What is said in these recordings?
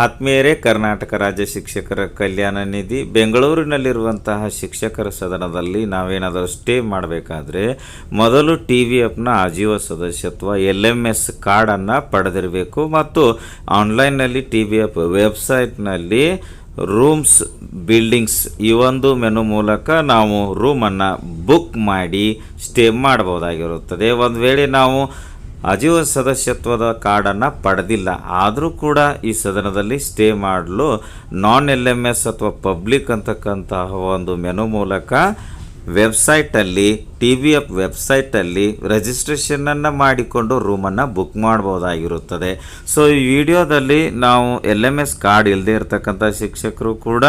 ಆತ್ಮೀಯರೇ, ಕರ್ನಾಟಕ ರಾಜ್ಯ ಶಿಕ್ಷಕರ ಕಲ್ಯಾಣ ನಿಧಿ. ಬೆಂಗಳೂರಿನಲ್ಲಿರುವಂತಹ ಶಿಕ್ಷಕರ ಸದನದಲ್ಲಿ ನಾವೇನಾದರೂ ಸ್ಟೇ ಮಾಡಬೇಕಾದ್ರೆ, ಮೊದಲು ಟಿ ವಿ ಎಫ್ನ ಆಜೀವ ಸದಸ್ಯತ್ವ, ಎಲ್ ಎಂ ಎಸ್ ಕಾರ್ಡನ್ನು ಪಡೆದಿರಬೇಕು ಮತ್ತು ಆನ್ಲೈನ್ನಲ್ಲಿ ಟಿ ವಿ ಎಫ್ ವೆಬ್ಸೈಟ್ನಲ್ಲಿ ರೂಮ್ಸ್ ಬಿಲ್ಡಿಂಗ್ಸ್ ಈ ಒಂದು ಮೆನು ಮೂಲಕ ನಾವು ರೂಮನ್ನು ಬುಕ್ ಮಾಡಿ ಸ್ಟೇ ಮಾಡಬಹುದಾಗಿರುತ್ತದೆ. ಒಂದು ವೇಳೆ ನಾವು ಅಜೀವ ಸದಸ್ಯತ್ವದ ಕಾರ್ಡನ್ನು ಪಡೆದಿಲ್ಲ. ಆದರೂ ಕೂಡ ಈ ಸದನದಲ್ಲಿ ಸ್ಟೇ ಮಾಡಲು ನಾನ್ ಎಲ್ ಎಂ ಎಸ್ ಅಥವಾ ಪಬ್ಲಿಕ್ ಅಂತಕ್ಕಂತಹ ಒಂದು ಮೆನು ಮೂಲಕ ವೆಬ್ಸೈಟಲ್ಲಿ ಟಿ ವಿ ಎಫ್ ವೆಬ್ಸೈಟಲ್ಲಿ ರಿಜಿಸ್ಟ್ರೇಷನನ್ನು ಮಾಡಿಕೊಂಡು ರೂಮನ್ನು ಬುಕ್ ಮಾಡ್ಬೋದಾಗಿರುತ್ತದೆ. ಸೊ ಈ ವಿಡಿಯೋದಲ್ಲಿ ನಾವು ಎಲ್ ಎಂ ಎಸ್ ಕಾರ್ಡ್ ಇಲ್ಲದೆ ಇರತಕ್ಕಂಥ ಶಿಕ್ಷಕರು ಕೂಡ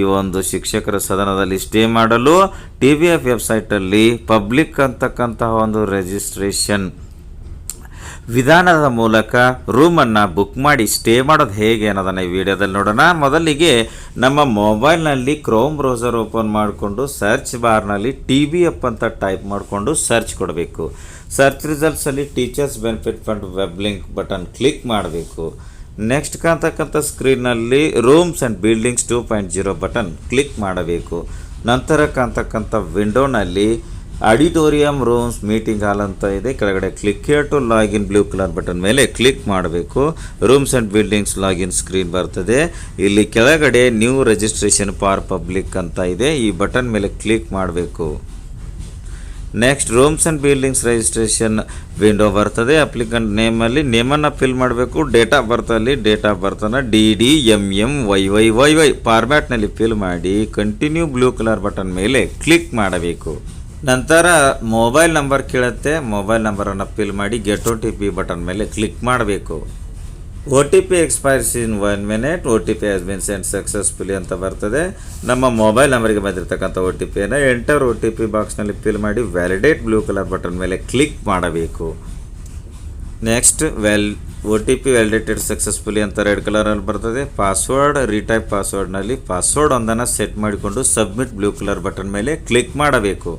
ಈ ಒಂದು ಶಿಕ್ಷಕರ ಸದನದಲ್ಲಿ ಸ್ಟೇ ಮಾಡಲು ಟಿ ವಿ ಎಫ್ ವೆಬ್ಸೈಟಲ್ಲಿ ಪಬ್ಲಿಕ್ ಅಂತಕ್ಕಂತಹ ಒಂದು ರಿಜಿಸ್ಟ್ರೇಷನ್ ವಿಧಾನದ ಮೂಲಕ ರೂಮನ್ನು ಬುಕ್ ಮಾಡಿ ಸ್ಟೇ ಮಾಡೋದು ಹೇಗೆ ಅನ್ನೋದನ್ನು ಈ ವಿಡಿಯೋದಲ್ಲಿ ನೋಡೋಣ. ಮೊದಲಿಗೆ ನಮ್ಮ ಮೊಬೈಲ್ನಲ್ಲಿ ಕ್ರೋಮ್ ಬ್ರೌಸರ್ ಓಪನ್ ಮಾಡಿಕೊಂಡು ಸರ್ಚ್ ಬಾರ್ನಲ್ಲಿ ಟಿ ಬಿ ಎಪ್ ಅಂತ ಟೈಪ್ ಮಾಡಿಕೊಂಡು ಸರ್ಚ್ ಕೊಡಬೇಕು. Search ರಿಸಲ್ಟ್ಸಲ್ಲಿ teachers benefit fund web link button click ಮಾಡಬೇಕು. ನೆಕ್ಸ್ಟ್ ಕಾಣ್ತಕ್ಕಂಥ ಸ್ಕ್ರೀನಲ್ಲಿ rooms and buildings two point zero button click ಮಾಡಬೇಕು. ನಂತರ ಕಾಣ್ತಕ್ಕಂಥ ವಿಂಡೋನಲ್ಲಿ ಆಡಿಟೋರಿಯಂ ರೂಮ್ಸ್ ಮೀಟಿಂಗ್ ಹಾಲ್ ಅಂತ ಇದೆ. ಕೆಳಗಡೆ click here to login blue colour button ಮೇಲೆ ಕ್ಲಿಕ್ ಮಾಡಬೇಕು. Rooms and buildings login screen ಬರ್ತದೆ. ಇಲ್ಲಿ ಕೆಳಗಡೆ ನ್ಯೂ ರಿಜಿಸ್ಟ್ರೇಷನ್ ಫಾರ್ ಪಬ್ಲಿಕ್ ಅಂತ ಇದೆ. ಈ ಬಟನ್ ಮೇಲೆ ಕ್ಲಿಕ್ ಮಾಡಬೇಕು. Next rooms and buildings registration window ಬರ್ತದೆ. ಅಪ್ಲಿಕೆಂಟ್ ನೇಮಲ್ಲಿ ನೇಮನ್ನು ಫಿಲ್ ಮಾಡಬೇಕು. ಡೇಟ್ ಆಫ್ ಬರ್ತ್ ಅಲ್ಲಿ ಡೇಟ್ ಆಫ್ ಬರ್ತನ D D M M Y Y Y Y ಫಾರ್ಮ್ಯಾಟ್ನಲ್ಲಿ fill ಮಾಡಿ ಕಂಟಿನ್ಯೂ ಬ್ಲೂ ಕಲರ್ ಬಟನ್ ಮೇಲೆ ಕ್ಲಿಕ್ ಮಾಡಬೇಕು. ನಂತರ ಮೊಬೈಲ್ ನಂಬರ್ ಕೇಳುತ್ತೆ ಮೊಬೈಲ್ ನಂಬರನ್ನು ಫಿಲ್ ಮಾಡಿ get O T P button ಮೇಲೆ ಕ್ಲಿಕ್ ಮಾಡಬೇಕು. O T P expires in one minute O T P has been send successfully ಅಂತ ಬರ್ತದೆ. ನಮ್ಮ ಮೊಬೈಲ್ ನಂಬರಿಗೆ ಬಂದಿರತಕ್ಕಂಥ ಒ ಟಿ ಪಿಯನ್ನು ಎಂಟರ್ ಒ ಟಿ ಪಿ ಬಾಕ್ಸ್ನಲ್ಲಿ ಫಿಲ್ ಮಾಡಿ ವ್ಯಾಲಿಡೇಟ್ ಬ್ಲೂ ಕಲರ್ ಬಟನ್ ಮೇಲೆ ಕ್ಲಿಕ್ ಮಾಡಬೇಕು. Next ವ್ಯಾಲ್ O T P validated successfully ಅಂತ ರೆಡ್ ಕಲರಲ್ಲಿ ಬರ್ತದೆ. ಪಾಸ್ವರ್ಡ್ ರೀಟೈಪ್ ಪಾಸ್ವರ್ಡ್ನಲ್ಲಿ ಪಾಸ್ವರ್ಡ್ ಒಂದನ್ನು ಸೆಟ್ ಮಾಡಿಕೊಂಡು ಸಬ್ಮಿಟ್ ಬ್ಲೂ ಕಲರ್ ಬಟನ್ ಮೇಲೆ ಕ್ಲಿಕ್ ಮಾಡಬೇಕು.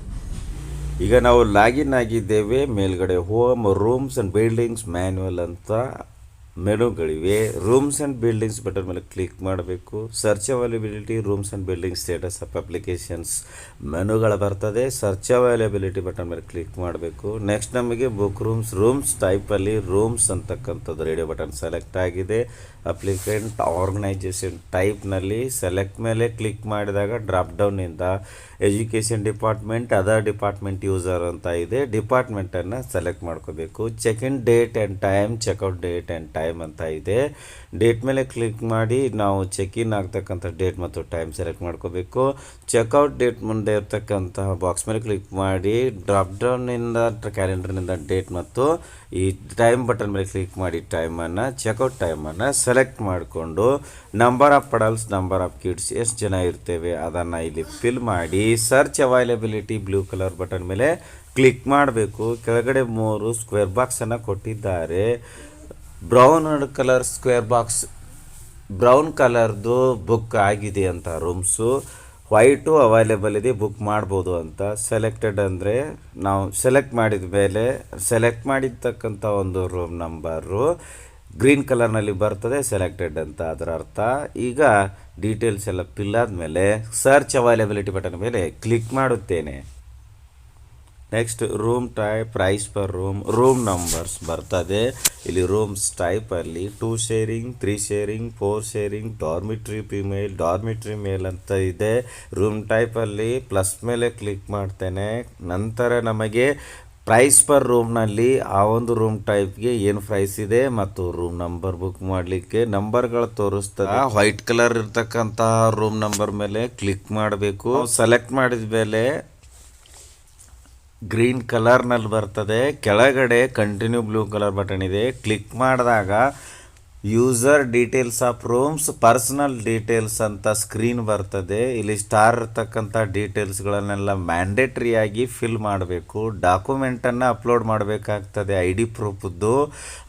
ಈಗ ನಾವು ಲಾಗಿನ್ ಆಗಿದ್ದೇವೆ ಮೇಲ್ಗಡೆ home rooms and buildings manual ಅಂತ ಮೆನುಗಳಿವೆ. ರೂಮ್ಸ್ ಆ್ಯಂಡ್ ಬಿಲ್ಡಿಂಗ್ಸ್ ಬಟನ್ ಮೇಲೆ ಕ್ಲಿಕ್ ಮಾಡಬೇಕು. Search availability rooms and building status of applications ಮೆನುಗಳು ಬರ್ತದೆ. ಸರ್ಚ್ ಅವೈಲಬಿಲಿಟಿ ಬಟನ್ ಮೇಲೆ ಕ್ಲಿಕ್ ಮಾಡಬೇಕು. ನೆಕ್ಸ್ಟ್ ನಮಗೆ ಬುಕ್ ರೂಮ್ಸ್ ರೂಮ್ಸ್ ಟೈಪಲ್ಲಿ ರೂಮ್ಸ್ ಅಂತಕ್ಕಂಥದ್ದು ರೇಡಿಯೋ ಬಟನ್ ಸೆಲೆಕ್ಟ್ ಆಗಿದೆ. ಅಪ್ಲಿಕೆಂಟ್ ಆರ್ಗನೈಜೇಷನ್ ಟೈಪ್ನಲ್ಲಿ ಸೆಲೆಕ್ಟ್ ಮೇಲೆ ಕ್ಲಿಕ್ ಮಾಡಿದಾಗ drop ಡೌನಿಂದ education department other department user ಅಂತ ಇದೆ. ಡಿಪಾರ್ಟ್ಮೆಂಟನ್ನು ಸೆಲೆಕ್ಟ್ ಮಾಡ್ಕೋಬೇಕು. Check in date and time checkout date and time ಅಂತ ಇದೆ. ಡೇಟ್ ಮೇಲೆ ಕ್ಲಿಕ್ ಮಾಡಿ ನಾವು ಚೆಕ್ ಇನ್ ಆಗ್ತಕ್ಕಂಥ ಡೇಟ್ ಮತ್ತು ಟೈಮ್ ಸೆಲೆಕ್ಟ್ ಮಾಡ್ಕೋಬೇಕು. ಚೆಕ್ಔಟ್ ಡೇಟ್ ಮುಂದೆ ಇರ್ತಕ್ಕಂತಹ ಬಾಕ್ಸ್ ಮೇಲೆ ಕ್ಲಿಕ್ ಮಾಡಿ ಡ್ರಾಪ್ ಡೌನಿಂದ ಕ್ಯಾಲೆಂಡರ್ನಿಂದ ಡೇಟ್ ಮತ್ತು ಈ ಟೈಮ್ ಬಟನ್ ಮೇಲೆ ಕ್ಲಿಕ್ ಮಾಡಿ ಟೈಮನ್ನು ಚೆಕ್ಔಟ್ ಟೈಮನ್ನು ಸೆಲೆಕ್ಟ್ ಮಾಡಿಕೊಂಡು number of adults number of kids ಎಷ್ಟು ಜನ ಇರ್ತೇವೆ ಅದನ್ನು ಇಲ್ಲಿ ಫಿಲ್ ಮಾಡಿ search availability blue colour button ಮೇಲೆ ಕ್ಲಿಕ್ ಮಾಡಬೇಕು. ಕೆಳಗಡೆ ಮೂರು ಸ್ಕ್ವೇರ್ ಬಾಕ್ಸನ್ನು ಕೊಟ್ಟಿದ್ದಾರೆ. Brown colour square box, brown ಕಲರ್ದು ಬುಕ್ ಆಗಿದೆ ಅಂತ ರೂಮ್ಸು. ವೈಟು ಅವೈಲೇಬಲ್ ಇದೆ, ಬುಕ್ ಮಾಡ್ಬೋದು ಅಂತ. ಸೆಲೆಕ್ಟೆಡ್ ಅಂದರೆ ನಾವು ಸೆಲೆಕ್ಟ್ ಮಾಡಿದ ಮೇಲೆ, ಸೆಲೆಕ್ಟ್ ಮಾಡಿರ್ತಕ್ಕಂಥ ಒಂದು ರೂಮ್ ನಂಬರು ಗ್ರೀನ್ ಕಲರ್ನಲ್ಲಿ ಬರ್ತದೆ, ಸೆಲೆಕ್ಟೆಡ್ ಅಂತ ಅದರ ಅರ್ಥ. ಈಗ ಡೀಟೇಲ್ಸ್ ಎಲ್ಲ ಫಿಲ್ ಆದಮೇಲೆ ಸರ್ಚ್ ಅವೈಲೇಬಿಲಿಟಿ ಬಟನ್ ಮೇಲೆ ಕ್ಲಿಕ್ ಮಾಡುತ್ತೇನೆ. Next room type price per room room numbers ಬರ್ತದೆ. ಇಲ್ಲಿ ರೂಮ್ಸ್ ಟೈಪಲ್ಲಿ two sharing three sharing four sharing dormitory female dormitory male ಅಂತ ಇದೆ. ರೂಮ್ ಟೈಪಲ್ಲಿ ಪ್ಲಸ್ ಮೇಲೆ ಕ್ಲಿಕ್ ಮಾಡ್ತೇನೆ. ನಂತರ ನಮಗೆ ಪ್ರೈಸ್ ಪರ್ ರೂಮ್ನಲ್ಲಿ ಆ ಒಂದು ರೂಮ್ ಟೈಪ್ಗೆ ಏನು ಪ್ರೈಸ್ ಇದೆ ಮತ್ತು ರೂಮ್ ನಂಬರ್ ಬುಕ್ ಮಾಡಲಿಕ್ಕೆ ನಂಬರ್ಗಳು ತೋರಿಸ್ತದೆ. ವೈಟ್ ಕಲರ್ ಇರ್ತಕ್ಕಂತಹ ರೂಮ್ ನಂಬರ್ ಮೇಲೆ ಕ್ಲಿಕ್ ಮಾಡಬೇಕು. ಸೆಲೆಕ್ಟ್ ಮಾಡಿದ ಮೇಲೆ ಗ್ರೀನ್ ಕಲರ್ನಲ್ಲಿ ಬರ್ತದೆ. ಕೆಳಗಡೆ ಕಂಟಿನ್ಯೂ ಬ್ಲೂ ಕಲರ್ ಬಟನ್ ಇದೆ. ಕ್ಲಿಕ್ ಮಾಡಿದಾಗ user details of rooms, personal details ಅಂತ ಸ್ಕ್ರೀನ್ ಬರ್ತದೆ. ಇಲ್ಲಿ ಸ್ಟಾರ್ ಇರ್ತಕ್ಕಂಥ ಡೀಟೇಲ್ಸ್ಗಳನ್ನೆಲ್ಲ ಮ್ಯಾಂಡೇಟ್ರಿಯಾಗಿ ಫಿಲ್ ಮಾಡಬೇಕು. ಡಾಕ್ಯುಮೆಂಟನ್ನು ಅಪ್ಲೋಡ್ ಮಾಡಬೇಕಾಗ್ತದೆ ಐ ಡಿ ಪ್ರೂಫದ್ದು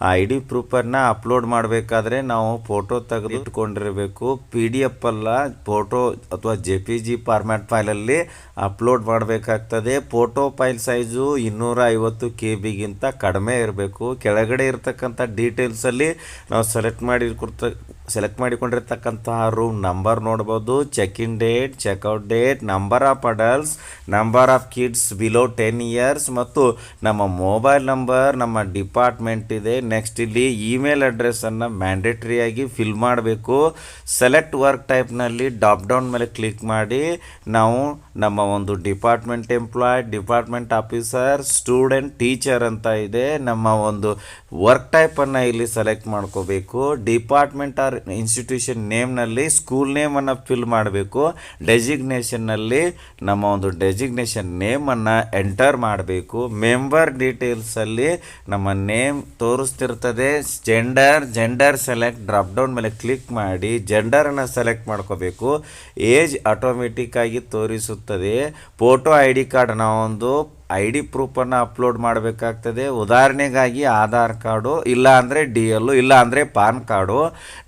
ಆ ಐ ಡಿ ಪ್ರೂಫನ್ನು ಅಪ್ಲೋಡ್ ಮಾಡಬೇಕಾದ್ರೆ ನಾವು ಫೋಟೋ ತೆಗೆದು ಇಟ್ಕೊಂಡಿರಬೇಕು ಪಿ ಡಿ ಎಫ್ ಅಲ್ಲ, ಫೋಟೋ ಅಥವಾ ಜೆ ಪಿ ಜಿ ಫಾರ್ಮ್ಯಾಟ್ ಫೈಲಲ್ಲಿ ಅಪ್ಲೋಡ್ ಮಾಡಬೇಕಾಗ್ತದೆ. ಫೋಟೋ ಫೈಲ್ ಸೈಜು ಇನ್ನೂರ ಐವತ್ತು ಕೆ ಬಿಗಿಂತ ಕಡಿಮೆ ಇರಬೇಕು. ಕೆಳಗಡೆ ಇರ್ತಕ್ಕಂಥ ಡೀಟೇಲ್ಸಲ್ಲಿ ನಾವು ಸೆಲೆಕ್ಟ್ ಮಾಡಿ ಕೊಡ್ತ ಸೆಲೆಕ್ಟ್ ಮಾಡಿಕೊಂಡಿರ್ತಕ್ಕಂತಹ ರೂಮ್ ನಂಬರ್ ನೋಡ್ಬೋದು. Check in date checkout date number of adults number of kids below ten years ಮತ್ತು ನಮ್ಮ ಮೊಬೈಲ್ ನಂಬರ್ ನಮ್ಮ ಡಿಪಾರ್ಟ್ಮೆಂಟ್ ಇದೆ. ನೆಕ್ಸ್ಟ್ ಇಲ್ಲಿ ಇಮೇಲ್ ಅಡ್ರೆಸ್ಸನ್ನು ಮ್ಯಾಂಡೇಟ್ರಿಯಾಗಿ ಫಿಲ್ ಮಾಡಬೇಕು. ಸೆಲೆಕ್ಟ್ ವರ್ಕ್ ಟೈಪ್ನಲ್ಲಿ ಡಾಪ್ ಡೌನ್ ಮೇಲೆ ಕ್ಲಿಕ್ ಮಾಡಿ. ನಾವು ನಮ್ಮ ಒಂದು department employee department officer student teacher ಅಂತ ಇದೆ. ನಮ್ಮ ಒಂದು ವರ್ಕ್ ಟೈಪನ್ನು ಇಲ್ಲಿ ಸೆಲೆಕ್ಟ್ ಮಾಡ್ಕೋಬೇಕು. ಡಿಪಾರ್ಟ್ಮೆಂಟ್ ಆರ್ ಇನ್ಸ್ಟಿಟ್ಯೂಷನ್ ನೇಮ್ನಲ್ಲಿ ಸ್ಕೂಲ್ ನೇಮನ್ನು ಫಿಲ್ ಮಾಡಬೇಕು ಡೆಸಿಗ್ನೇಷನ್ನಲ್ಲಿ ನಮ್ಮ ಒಂದು ಡೆಸಿಗ್ನೇಷನ್ ನೇಮನ್ನು ಎಂಟರ್ ಮಾಡಬೇಕು. ಮೆಂಬರ್ ಡೀಟೇಲ್ಸಲ್ಲಿ ನಮ್ಮ name ತೋರಿಸ್ತಿರ್ತದೆ gender gender select drop down ಮೇಲೆ ಕ್ಲಿಕ್ ಮಾಡಿ ಜೆಂಡರನ್ನು ಸೆಲೆಕ್ಟ್ ಮಾಡ್ಕೋಬೇಕು. ಏಜ್ ಆಟೋಮೆಟಿಕ್ಕಾಗಿ ತೋರಿಸುತ್ತದೆ. ಫೋಟೋ ಐ ಡಿ ಕಾರ್ಡ್ ನಾವೊಂದು ಐ ಡಿ ಪ್ರೂಫನ್ನು ಅಪ್ಲೋಡ್ ಮಾಡಬೇಕಾಗ್ತದೆ. ಉದಾಹರಣೆಗಾಗಿ ಆಧಾರ್ ಕಾರ್ಡು ಇಲ್ಲ ಅಂದರೆ ಡಿ ಎಲ್ಲು ಇಲ್ಲ ಅಂದರೆ ಪಾನ್ ಕಾರ್ಡು.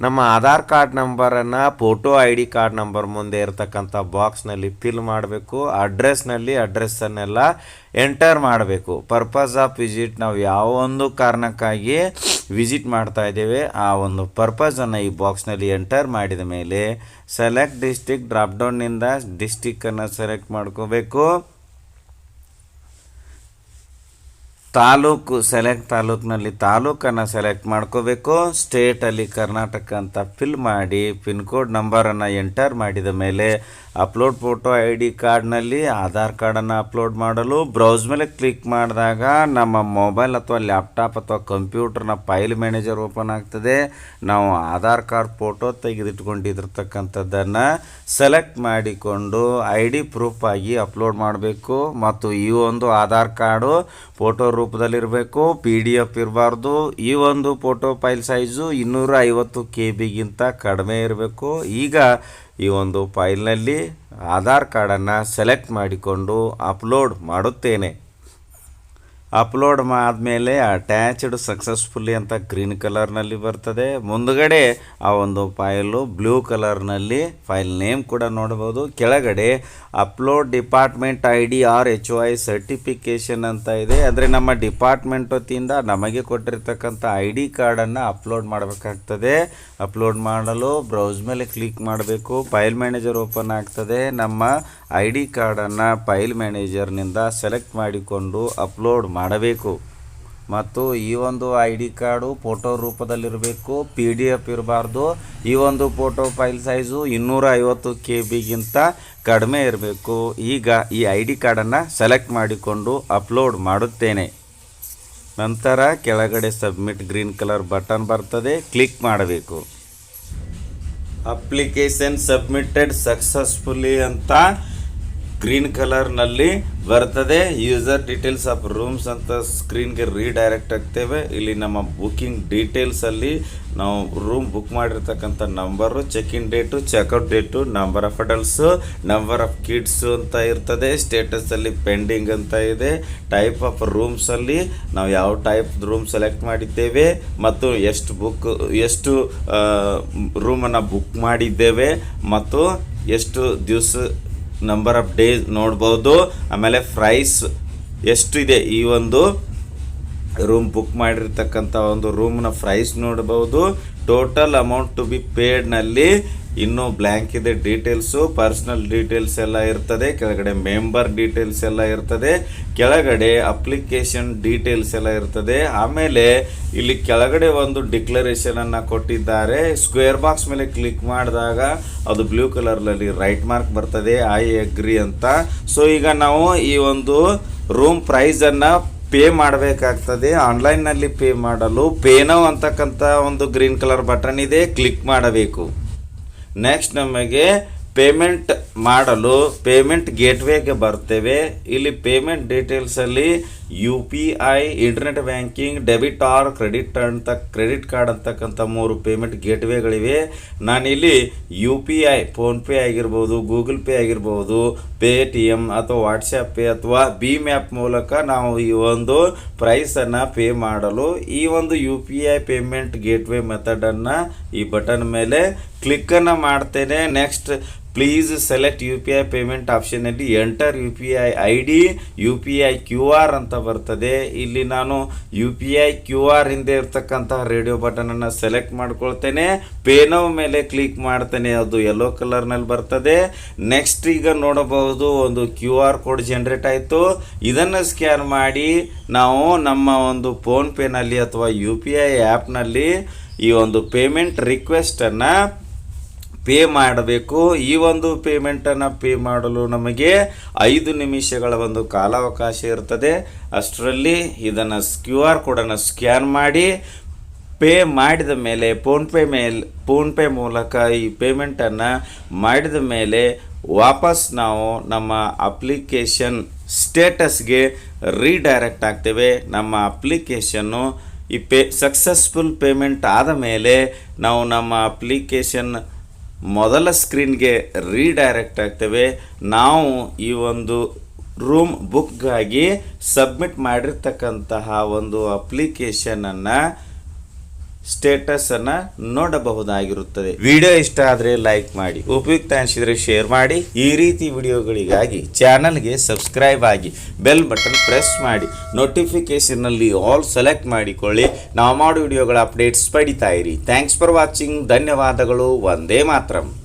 ನಮ್ಮ ಆಧಾರ್ ಕಾರ್ಡ್ ನಂಬರನ್ನು photo I D card number ಮುಂದೆ ಇರತಕ್ಕಂಥ ಬಾಕ್ಸ್ನಲ್ಲಿ ಫಿಲ್ ಮಾಡಬೇಕು. ಅಡ್ರೆಸ್ನಲ್ಲಿ ಅಡ್ರೆಸ್ಸನ್ನೆಲ್ಲ ಎಂಟರ್ ಮಾಡಬೇಕು. ಪರ್ಪಸ್ ಆಫ್ ವಿಸಿಟ್ ನಾವು ಯಾವ ಒಂದು ಕಾರಣಕ್ಕಾಗಿ ವಿಸಿಟ್ ಮಾಡ್ತಾ ಇದ್ದೇವೆ, ಆ ಒಂದು ಪರ್ಪಸನ್ನು ಈ ಬಾಕ್ಸ್ನಲ್ಲಿ ಎಂಟರ್ ಮಾಡಿದ ಮೇಲೆ ಸೆಲೆಕ್ಟ್ ಡಿಸ್ಟಿಕ್ ಡ್ರಾಪ್ ಡೌನ್ನಿಂದ ಡಿಸ್ಟಿಕ್ಕನ್ನು ಸೆಲೆಕ್ಟ್ ಮಾಡ್ಕೋಬೇಕು. ತಾಲೂಕು ಸೆಲೆಕ್ಟ್ ತಾಲೂಕಿನಲ್ಲಿ ತಾಲೂಕನ್ನು ಸೆಲೆಕ್ಟ್ ಮಾಡ್ಕೋಬೇಕು. ಸ್ಟೇಟಲ್ಲಿ ಕರ್ನಾಟಕ ಅಂತ ಫಿಲ್ ಮಾಡಿ, ಪಿನ್ ಕೋಡ್ ನಂಬರನ್ನು ಎಂಟರ್ ಮಾಡಿದ ಮೇಲೆ ಅಪ್ಲೋಡ್ ಫೋಟೋ ಐ ಡಿ ಕಾರ್ಡ್ನಲ್ಲಿ ಆಧಾರ್ ಕಾರ್ಡನ್ನು ಅಪ್ಲೋಡ್ ಮಾಡಲು, ಬ್ರೌಸ್ ಮೇಲೆ ಕ್ಲಿಕ್ ಮಾಡಿದಾಗ ನಮ್ಮ ಮೊಬೈಲ್ ಅಥವಾ ಲ್ಯಾಪ್ಟಾಪ್ ಅಥವಾ ಕಂಪ್ಯೂಟರ್ನ ಫೈಲ್ ಮ್ಯಾನೇಜರ್ ಓಪನ್ ಆಗ್ತದೆ. ನಾವು ಆಧಾರ್ ಕಾರ್ಡ್ ಫೋಟೋ ತೆಗೆದಿಟ್ಕೊಂಡಿರ್ತಕ್ಕಂಥದ್ದನ್ನು ಸೆಲೆಕ್ಟ್ ಮಾಡಿಕೊಂಡು ಐ ಡಿ ಪ್ರೂಫ್ ಆಗಿ ಅಪ್ಲೋಡ್ ಮಾಡಬೇಕು. ಮತ್ತು ಈ ಒಂದು ಆಧಾರ್ ಕಾರ್ಡು ಫೋಟೋ ರೂಪದಲ್ಲಿರಬೇಕು ಪಿ ಡಿ ಎಫ್ ಇರಬಾರ್ದು. ಈ ಒಂದು ಫೋಟೋ ಫೈಲ್ ಸೈಜು ಇನ್ನೂರ ಐವತ್ತು ಕೆ ಬಿಗಿಂತ ಕಡಿಮೆ ಇರಬೇಕು. ಈಗ ಈ ಒಂದು ಫೈಲ್ನಲ್ಲಿ ಆಧಾರ್ ಕಾರ್ಡನ್ನು ಸೆಲೆಕ್ಟ್ ಮಾಡಿಕೊಂಡು ಅಪ್ಲೋಡ್ ಮಾಡುತ್ತೇನೆ. ಅಪ್ಲೋಡ್ ಆದಮೇಲೆ ಅಟ್ಯಾಚ್ಡ್ ಸಕ್ಸಸ್ಫುಲ್ಲಿ ಅಂತ ಗ್ರೀನ್ ಕಲರ್ನಲ್ಲಿ ಬರ್ತದೆ. ಮುಂದುಗಡೆ ಆ ಒಂದು ಫೈಲು, ಬ್ಲೂ ಕಲರ್ನಲ್ಲಿ ಫೈಲ್ ನೇಮ್ ಕೂಡ ನೋಡ್ಬೋದು. ಕೆಳಗಡೆ upload department I D R H I certification ಅಂತ ಇದೆ. ಅಂದರೆ ನಮ್ಮ ಡಿಪಾರ್ಟ್ಮೆಂಟ್ ವತಿಯಿಂದ ನಮಗೆ ಕೊಟ್ಟಿರ್ತಕ್ಕಂಥ ಐ ಡಿ ಕಾರ್ಡನ್ನು ಅಪ್ಲೋಡ್ ಮಾಡಬೇಕಾಗ್ತದೆ. ಅಪ್ಲೋಡ್ ಮಾಡಲು ಬ್ರೌಸ್ ಮೇಲೆ ಕ್ಲಿಕ್ ಮಾಡಬೇಕು. ಫೈಲ್ ಮ್ಯಾನೇಜರ್ ಓಪನ್ ಆಗ್ತದೆ. ನಮ್ಮ ಐ ಡಿ ಕಾರ್ಡನ್ನು ಫೈಲ್ ಮ್ಯಾನೇಜರ್ನಿಂದ ಸೆಲೆಕ್ಟ್ ಮಾಡಿಕೊಂಡು ಅಪ್ಲೋಡ್ ಮಾಡಬೇಕು. ಮತ್ತು ಈ ಒಂದು ಐ ಡಿ ಕಾರ್ಡು ಫೋಟೋ ರೂಪದಲ್ಲಿರಬೇಕು. ಪಿ ಡಿ ಎಫ್ ಇರಬಾರ್ದು. ಈ ಒಂದು ಫೋಟೋ ಫೈಲ್ ಸೈಜು ಇನ್ನೂರ ಐವತ್ತು ಕೆ ಬಿಗಿಂತ ಕಡಿಮೆ ಇರಬೇಕು. ಈಗ ಈ ಐ ಡಿ ಕಾರ್ಡನ್ನು ಸೆಲೆಕ್ಟ್ ಮಾಡಿಕೊಂಡು ಅಪ್ಲೋಡ್ ಮಾಡುತ್ತೇನೆ. ನಂತರ ಕೆಳಗಡೆ ಸಬ್ಮಿಟ್ ಗ್ರೀನ್ ಕಲರ್ ಬಟನ್ ಬರ್ತದೆ. ಕ್ಲಿಕ್ ಮಾಡಬೇಕು. ಅಪ್ಲಿಕೇಶನ್ ಸಬ್ಮಿಟೆಡ್ ಸಕ್ಸಸ್ಫುಲಿ ಅಂತ ಗ್ರೀನ್ ಕಲರ್ನಲ್ಲಿ ಬರ್ತದೆ. ಯೂಸರ್ ಡೀಟೇಲ್ಸ್ ಆಫ್ ರೂಮ್ಸ್ ಅಂತ ಸ್ಕ್ರೀನ್ಗೆ ರೀಡೈರೆಕ್ಟ್ ಆಗ್ತೇವೆ. ಇಲ್ಲಿ ನಮ್ಮ ಬುಕ್ಕಿಂಗ್ ಡೀಟೇಲ್ಸಲ್ಲಿ ನಾವು ರೂಮ್ ಬುಕ್ ಮಾಡಿರ್ತಕ್ಕಂಥ number check in date checkout date number of adults number of kids ಅಂತ ಇರ್ತದೆ. ಸ್ಟೇಟಸಲ್ಲಿ ಪೆಂಡಿಂಗ್ ಅಂತ ಇದೆ. ಟೈಪ್ ಆಫ್ ರೂಮ್ಸಲ್ಲಿ ನಾವು ಯಾವ ಟೈಪ್ ರೂಮ್ ಸೆಲೆಕ್ಟ್ ಮಾಡಿದ್ದೇವೆ ಮತ್ತು ಎಷ್ಟು ಬುಕ್ ಎಷ್ಟು ರೂಮನ್ನು ಬುಕ್ ಮಾಡಿದ್ದೇವೆ ಮತ್ತು ಎಷ್ಟು ದಿವಸ ನಂಬರ್ ಆಫ್ ಡೇಸ್ ನೋಡ್ಬೋದು. ಆಮೇಲೆ ಪ್ರೈಸ್ ಎಷ್ಟು ಇದೆ ಈ ಒಂದು ರೂಮ್ ಬುಕ್ ಮಾಡಿರ್ತಕ್ಕಂಥ ಒಂದು ರೂಮ್ನ ಪ್ರೈಸ್ ನೋಡ್ಬೋದು. ಟೋಟಲ್ ಅಮೌಂಟ್ ಟು ಬಿ ಪೇಡ್ನಲ್ಲಿ ಇನ್ನೂ ಬ್ಲ್ಯಾಂಕ್ ಇದೆ ಡೀಟೇಲ್ಸು, ಪರ್ಸ್ನಲ್ ಡೀಟೇಲ್ಸ್ ಎಲ್ಲ ಇರ್ತದೆ, ಕೆಳಗಡೆ ಮೆಂಬರ್ ಡೀಟೇಲ್ಸ್ ಎಲ್ಲ ಇರ್ತದೆ, ಕೆಳಗಡೆ ಅಪ್ಲಿಕೇಶನ್ ಡೀಟೇಲ್ಸ್ ಎಲ್ಲ ಇರ್ತದೆ. ಆಮೇಲೆ ಇಲ್ಲಿ ಕೆಳಗಡೆ ಒಂದು ಡಿಕ್ಲರೇಷನ್ ಅನ್ನ ಕೊಟ್ಟಿದ್ದಾರೆ. ಸ್ಕ್ವೇರ್ ಬಾಕ್ಸ್ ಮೇಲೆ ಕ್ಲಿಕ್ ಮಾಡಿದಾಗ ಅದು ಬ್ಲೂ ಕಲರ್ನಲ್ಲಿ ರೈಟ್ ಮಾರ್ಕ್ ಬರ್ತದೆ, ಐ ಅಗ್ರಿ ಅಂತ. ಸೊ ಈಗ ನಾವು ಈ ಒಂದು ರೂಮ್ ಪ್ರೈಸನ್ನು ಪೇ ಮಾಡಬೇಕಾಗ್ತದೆ. ಆನ್ಲೈನ್ನಲ್ಲಿ ಪೇ ಮಾಡಲು, ಪೇ ನೌ ಅಂತಕ್ಕಂಥ ಒಂದು ಗ್ರೀನ್ ಕಲರ್ ಬಟನ್ ಇದೆ, ಕ್ಲಿಕ್ ಮಾಡಬೇಕು. ನೆಕ್ಸ್ಟ್ ನಮಗೆ ಪೇಮೆಂಟ್ ಮಾಡಲು ಪೇಮೆಂಟ್ ಗೇಟ್ವೇಗೆ ಬರ್ತೇವೆ. ಇಲ್ಲಿ payment ಡೀಟೇಲ್ಸಲ್ಲಿ U P I internet banking debit or credit ಅಂತ ಕ್ರೆಡಿಟ್ ಕಾರ್ಡ್ ಅಂತಕ್ಕಂಥ ಮೂರು ಪೇಮೆಂಟ್ ಗೇಟ್ವೇಗಳಿವೆ ನಾನಿಲ್ಲಿ ಯು ಪಿ ಐ ಫೋನ್ಪೇ ಆಗಿರ್ಬೋದು ಗೂಗಲ್ ಪೇ ಆಗಿರ್ಬೋದು ಪೇ ಟಿ ಎಂ ಅಥವಾ ವಾಟ್ಸಪ್ ಪೇ ಅಥವಾ ಭೀಮ್ ಆ್ಯಪ್ ಮೂಲಕ ನಾವು ಈ ಒಂದು ಪ್ರೈಸನ್ನು ಪೇ ಮಾಡಲು ಈ ಒಂದು U P I payment gateway ಮೆಥಡನ್ನು ಈ ಬಟನ್ ಮೇಲೆ ಕ್ಲಿಕ್ಕನ್ನು ಮಾಡ್ತೇನೆ. Next please select U P I payment ಆಪ್ಷನಲ್ಲಿ enter U P I I D U P I Q R ಅಂತ ಬರ್ತದೆ. ಇಲ್ಲಿ ನಾನು U P I Q R ಹಿಂದೆ ಇರ್ತಕ್ಕಂತಹ ರೇಡಿಯೋ ಬಟನನ್ನು ಸೆಲೆಕ್ಟ್ ಮಾಡ್ಕೊಳ್ತೇನೆ. ಪೇನೋ ಮೇಲೆ ಕ್ಲಿಕ್ ಮಾಡ್ತೇನೆ, ಅದು ಯೆಲ್ಲೋ ಕಲರ್ನಲ್ಲಿ ಬರ್ತದೆ. ನೆಕ್ಸ್ಟ್ ಈಗ ನೋಡಬಹುದು ಒಂದು ಕ್ಯೂ ಆರ್ ಕೋಡ್ ಜನ್ರೇಟ್ ಆಯಿತು. ಇದನ್ನು ಸ್ಕ್ಯಾನ್ ಮಾಡಿ, ನಾವು ನಮ್ಮ ಒಂದು ಫೋನ್ಪೇನಲ್ಲಿ ಅಥವಾ ಯು ಪಿ ಐ ಆ್ಯಪ್ನಲ್ಲಿ ಈ ಒಂದು ಪೇಮೆಂಟ್ ರಿಕ್ವೆಸ್ಟನ್ನು ಪೇ ಮಾಡಬೇಕು. ಈ ಒಂದು ಪೇಮೆಂಟನ್ನು ಪೇ ಮಾಡಲು ನಮಗೆ ಐದು ನಿಮಿಷಗಳ ಒಂದು ಕಾಲಾವಕಾಶ ಇರ್ತದೆ. ಅಷ್ಟರಲ್ಲಿ ಇದನ್ನು ಕ್ಯೂ ಆರ್ ಕೋಡನ್ನು ಸ್ಕ್ಯಾನ್ ಮಾಡಿ, ಪೇ ಮಾಡಿದ ಮೇಲೆ ಫೋನ್ಪೇ ಮೇಲೆ ಫೋನ್ಪೇ ಮೂಲಕ ಈ ಪೇಮೆಂಟನ್ನು ಮಾಡಿದ ಮೇಲೆ ವಾಪಸ್ ನಾವು ನಮ್ಮ ಅಪ್ಲಿಕೇಶನ್ ಸ್ಟೇಟಸ್ಗೆ ರೀಡೈರೆಕ್ಟ್ ಆಗ್ತೇವೆ. ನಮ್ಮ ಅಪ್ಲಿಕೇಶನ್ನು ಈ ಪೇ ಸಕ್ಸಸ್ಫುಲ್ ಪೇಮೆಂಟ್ ಆದ ಮೇಲೆ ನಾವು ನಮ್ಮ ಅಪ್ಲಿಕೇಶನ್ ಮೊದಲ ಸ್ಕ್ರೀನ್ಗೆ ರೀಡೈರೆಕ್ಟ್ ಆಗ್ತೇವೆ. ನಾವು ಈ ಒಂದು ರೂಮ್ ಬುಕ್ಗಾಗಿ ಸಬ್ಮಿಟ್ ಮಾಡಿರ್ತಕ್ಕಂತಹ ಒಂದು ಅಪ್ಲಿಕೇಶನನ್ನು ಸ್ಟೇಟಸನ್ನು ನೋಡಬಹುದಾಗಿರುತ್ತದೆ. ವಿಡಿಯೋ ಇಷ್ಟ ಆದರೆ ಲೈಕ್ ಮಾಡಿ, ಉಪಯುಕ್ತ ಅನಿಸಿದರೆ ಶೇರ್ ಮಾಡಿ. ಈ ರೀತಿ ವಿಡಿಯೋಗಳಿಗಾಗಿ ಚಾನಲ್ಗೆ ಸಬ್ಸ್ಕ್ರೈಬ್ ಆಗಿ ಬೆಲ್ ಬಟನ್ ಪ್ರೆಸ್ ಮಾಡಿ ನೋಟಿಫಿಕೇಷನ್ನಲ್ಲಿ ಆಲ್ ಸೆಲೆಕ್ಟ್ ಮಾಡಿಕೊಳ್ಳಿ. ನಾವು ಮಾಡೋ ವಿಡಿಯೋಗಳ ಅಪ್ಡೇಟ್ಸ್ ಪಡಿತಾ ಇರಿ. ಥ್ಯಾಂಕ್ಸ್ ಫಾರ್ ವಾಚಿಂಗ್ ಧನ್ಯವಾದಗಳು. ಒಂದೇ ಮಾತ್ರಂ.